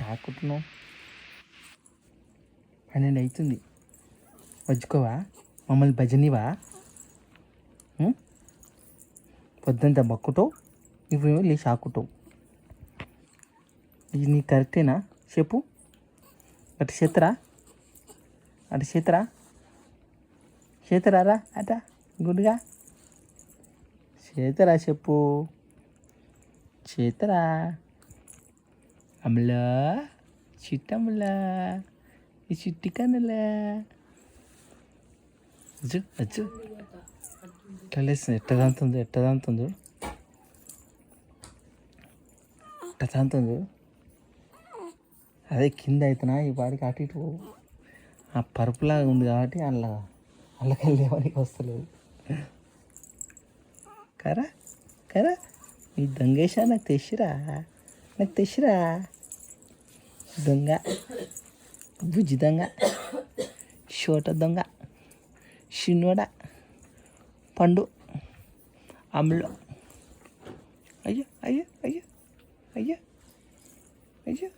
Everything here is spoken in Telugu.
తాకుతున్నావు? పన్నెండు అవుతుంది వచ్చుకోవా మమ్మల్ని భజనివా? ఉం? పొద్దుంతా బక్కుతావు ఇప్పుడేమో లేచి ఆకుటావు ఇది నీ కరెక్టేనా? చెప్పు. అటు చేతరా? అటు చేతరా? చేతరారా? అట గుడ్గా చేతరా చెప్పు. చేతరా? అమలా చిట్టమలా ఈ చిట్టి కనులా అచ్చు అచ్చు ఎట్లా లేస్తుంది ఎట్ట తాంతుంది ఎట్ట తాంతుంది ఎట్ట తాంతుంది అదే కింద అవుతున్నా ఈ వాడికి అటు ఇటు ఆ పరుపులాగా ఉంది కాబట్టి అలా అల్లకెళ్ళి లేవనికి వస్తలేదు. కరా కరా. ఈ దంగేశా నాకు తెచ్చిరా నాకు తెచ్చిరా. দা বুঝি দাঙ্গা ছোট দা সিনোডা পান্ডু আমল আয় আয় আয় আয় আয়